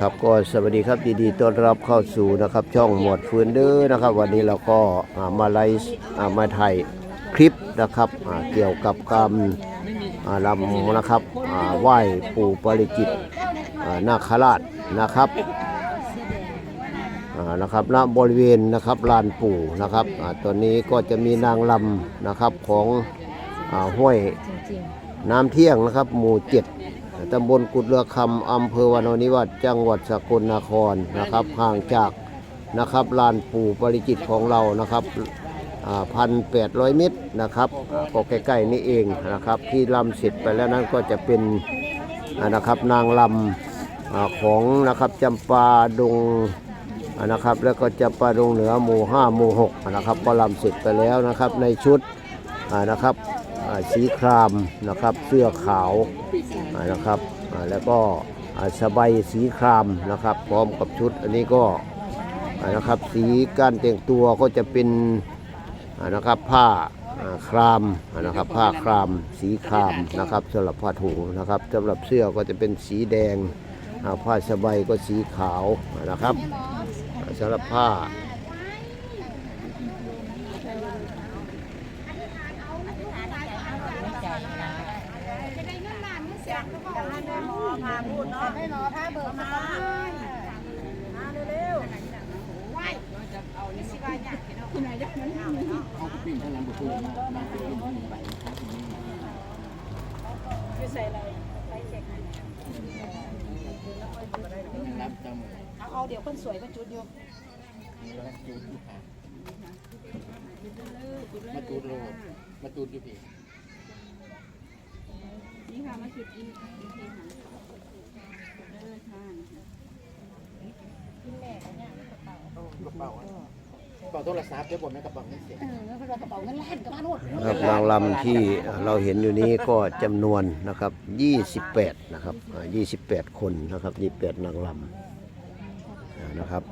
ครับก็สวัสดีครับดีๆต้อนรับเข้าสู่นะครับ ช่องหมวดฟืนเด้อนะครับ วันนี้เราก็ามาไลฟ์มาถ่ายคลิปนะครับเกี่ยวกับการอ่าลำนะครับไหว้ปู่ปริจิตนาคราชนะครับนะครับณบริเวณนะครับลานปู่นะครับตอนนี้ก็จะมีนางลำนะครับของอห้วยน้ำเที่ยงนะครับ หมู่เจ็ด ตำบลกุดเรือคำอำเภอวานนนิวาสจังหวัดสกลนครนะครับ ห่างจากนะครับลานปู่ปริจิตของเรานะครับพันแปดร้อยเมตรนะครับก็ใกล้ๆนี่เองนะครับ ที่ลำเสร็จไปแล้วนั้นก็จะเป็นนะครับนางลำอของนะครับจำปาดงนะครับแล้วก็จำปาดงเหนือหมู่ห้าหมู่หกนะครับก็ลำเสร็จไปแล้วนะครับในชุดนะครับ สีครามนะครับเสื้อขาวนะครับแล้วก็สบายสีครามนะครับ พร้อมกับชุดอันนี้ก็นะครับสีการแต่งตัวก็จะเป็นนะครับผ้าครามนะครับผ้าคราม สีครามนะครับสำหรับผ้าถุงนะครับสำหรับเสื้อก็จะเป็นสีแดงอ่าผ้าสบายก็สีขาวนะครับอ่าสำหรับผ้า พูดเนาะไม่หนอพาเบิกมามาเร็วๆไหวเอานี่สิว่าอยากเนาะคุณนายยักษ์นั้นเอาเนาะคือใส่อะไรใส่เช็คเอาเอาเดี๋ยวคนสวยก็จุดอยู่มาตูดโลดมาตูดอยู่พี่นี่ค่ะมาจุดอินอินทีหันเออค่ะ กระเป๋าอะกระเป๋าโทรศัพท์เดี๋ยวผมในกระเป๋าให้เสร็จเออแล้วกระเป๋าเงินล้านกับมาโนดครับนางลำที่เราเห็นอยู่นี้ก็จำนวนนะครับ 28 นะครับอ่า28 คนนะครับ 28 นางลำอ่านะครับ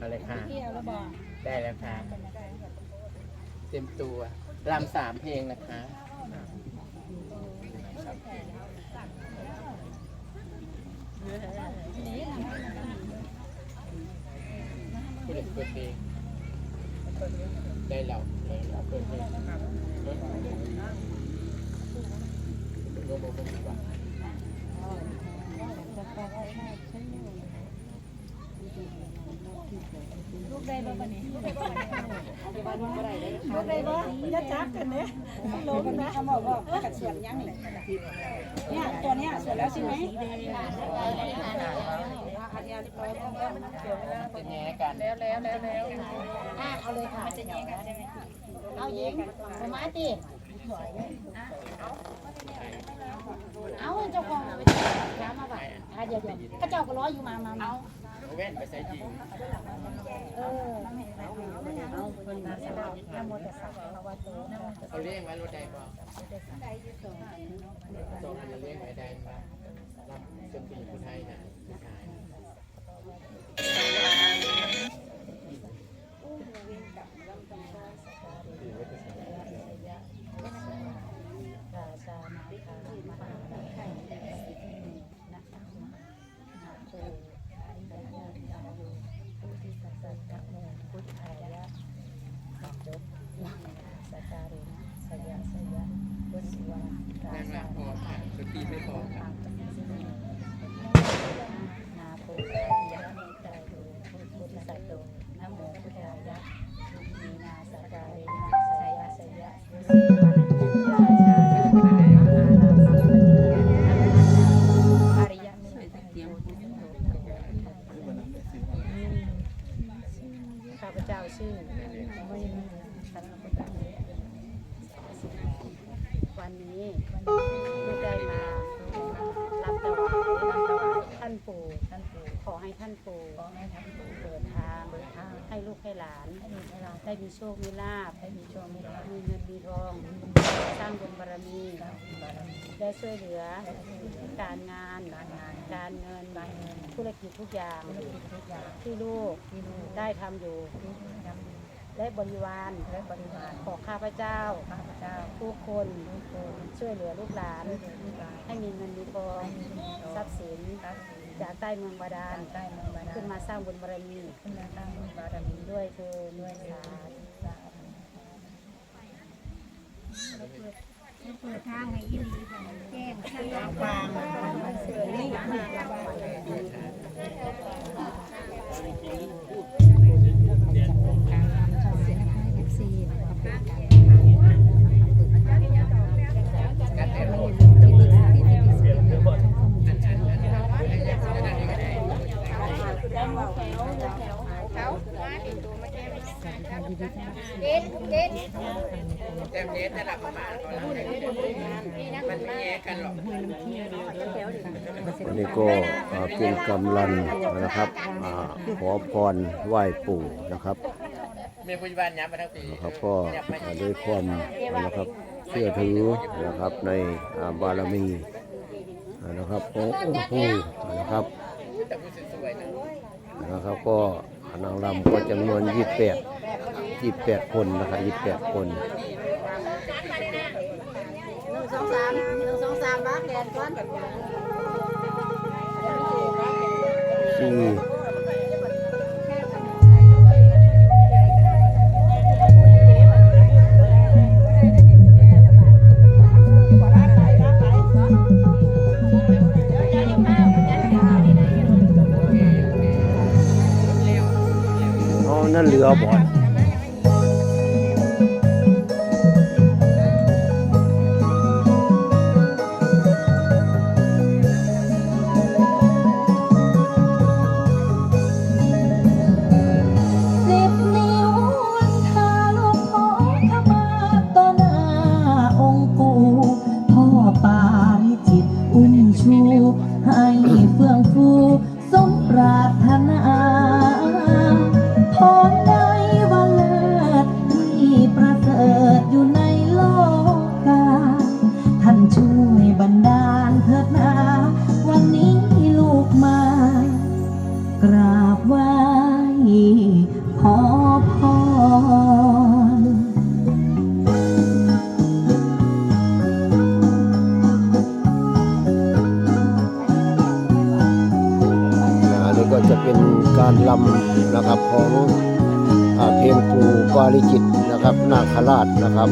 อะไรค่ะเที่ยวแล้วบอกได้แล้วค่ะ เต็มตัวรำสามเพลงนะคะ ผู้เล่นเปิดเพ ลูกได้บ่ปะเนี่ยลูกได้บ่บัดนี้ลูกได้บ่ลูกได้บ่อย่าจับกันเด้ลงนะเขาบอกว่ากัดส่วนยังเลยเนี่ยตัวเนี้ยส่วนแล้วใช่ไหมจะแย่กันแล้วแล้วแล้วแล้วอะเอาเลยค่ะจะแย่กันใช่ไหมเอายิงเอามาติเอาเจ้าของเอาไปย้ำมาบ่อะเดี๋ยวเดี๋ยวก็เจ้าก็ร้อยอยู่มามาเอา แว่นไปใส่ยิงเออเอาคนมาสลับนโมตัสสะภะคะวะโตนะโมตัสสะเขาเลี้ยงไว้รถใดบ่สองอันเลี้ยงไว้ได้มารับจนปีผู้ไทยนะผู้ชายราชานาคามาไข่นะนะโตอาริยะยาโยพุทธิสัสสะโมพุทธายะจบสัจจารินะสยะสยะบุญวา รานั่งชามาพอค่ะดนตรีไม่พอค่ะนาโปกายะเมตตาโยพุทธสัตโตนะโมพุทธายะมีนาสัจจารินะสยะสยะบุญวาชาข้าพเจ้าชื่อ วันนี้ไม่ได้มารับถวายรับถวายท่านปู่ท่านปู่ขอให้ท่านปู่ขอให้ท่านปู่เปิดทางเปิดทางให้ลูกให้หลานให้ลูกให้หลานได้มีโชคมีลาภได้มีโชคมีลาภมีเงินมีทองสร้างบุญบารมีได้ช่วยเหลือการงานการเงินธุรกิจทุกอย่างที่ลูกได้ทำอยู่ และบริวารและบริวารขอข้าพเจ้าข้าพเจ้า ทุกคนทุกคนช่วยเหลือลูกหลานด้วยเถิดลูกหลานให้มีเงินมีทองทรัพย์สินทรัพย์สินจากใต้เมืองบาดาลใต้เมืองบาดาลขึ้นมาสร้างบุญบารมีขึ้นมาตั้งบารมีด้วยเธอด้วยสาธุสาธุเปิดทางให้อีหลีแจ้งทางวางเสือนี่ มาแต่เน็ตระดับประมาณเขาแล้วมันไม่แยกกันหรอกอันนี้ก็เป็นกำลังนะครับขอพรไหว้ปู่นะครับมีปัจจุบันยับมาทั้งปีนะครับก็ด้วยความนะครับเชื่อถือนะครับในบารมีนะครับขององค์ปู่นะครับนะครับก็นางรำก็จำนวน 28 28คนนะครับ28คนหนึ่งสองสามหนึ่งสองสามบ้าแกนก้อนที่ ราบไหว้ขอพรอันนี้ก็จะเป็นการลำนะครับของอเพลงปูปาริจิตนะครับ นาคราชนะครับ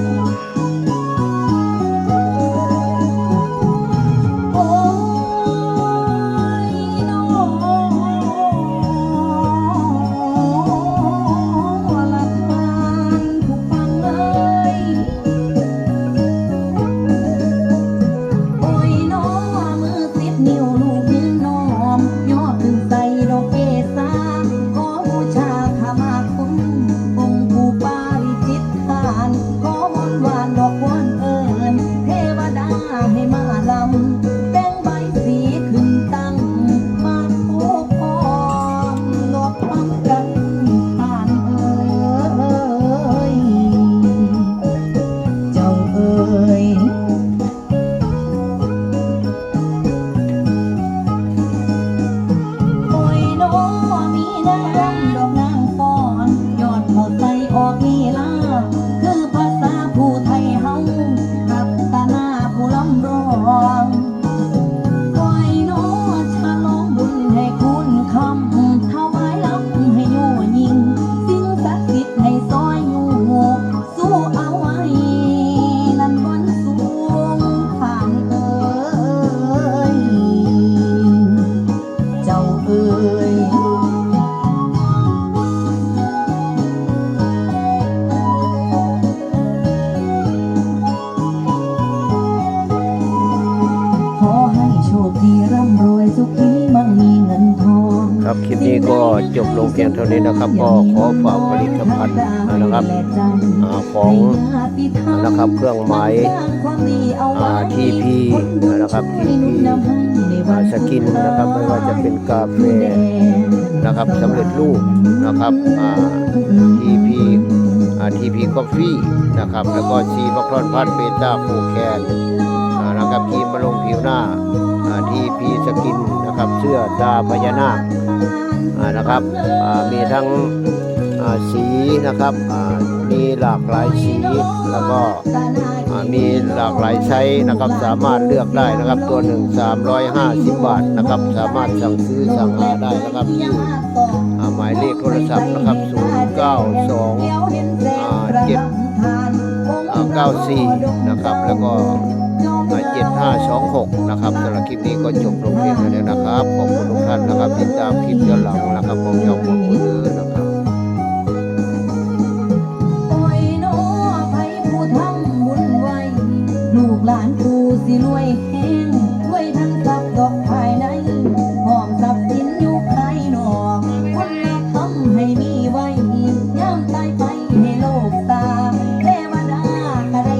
เพียงเท่านี้นะครับ ก็ขอฝากผลิตภัณฑ์นะครับอของนะครับเครื่องหมายอ่า TP นะครับ TP อ่าสกินนะครับไม่ว่าจะเป็นกาแฟนะครับสำเร็จรูปนะครับอ่า TP อ่า TP Coffee นะครับแล้วก็ซีบัคทอนพัดเบต้าโคแคนนะครับครีมมาลงผิวหน้าอ่า TP สกินนะครับเสื้อดาพญานาคอ่า นะครับอ่ามีทั้งอ่าสีนะครับอ่ามีหลากหลายสีแล้วก็อ่ามีหลากหลายไซส์นะครับ สามารถเลือกได้นะครับ ตัวหนึ่ง350 บาทนะครับ สามารถสั่งซื้อสั่งหาได้นะครับที่อ่าหมายเลขโทรศัพท์นะครับ 092อ่า7อ่า94 นะครับแล้วก็อ่า 7526 นะครับสำหรับคลิปนี้ก็จบลงเพียงเท่านี้นะครับ ขอบคุณทุกท่านนะครับติดตามคลิปย้อนหลังนะครับของช่องบนมือนะครับ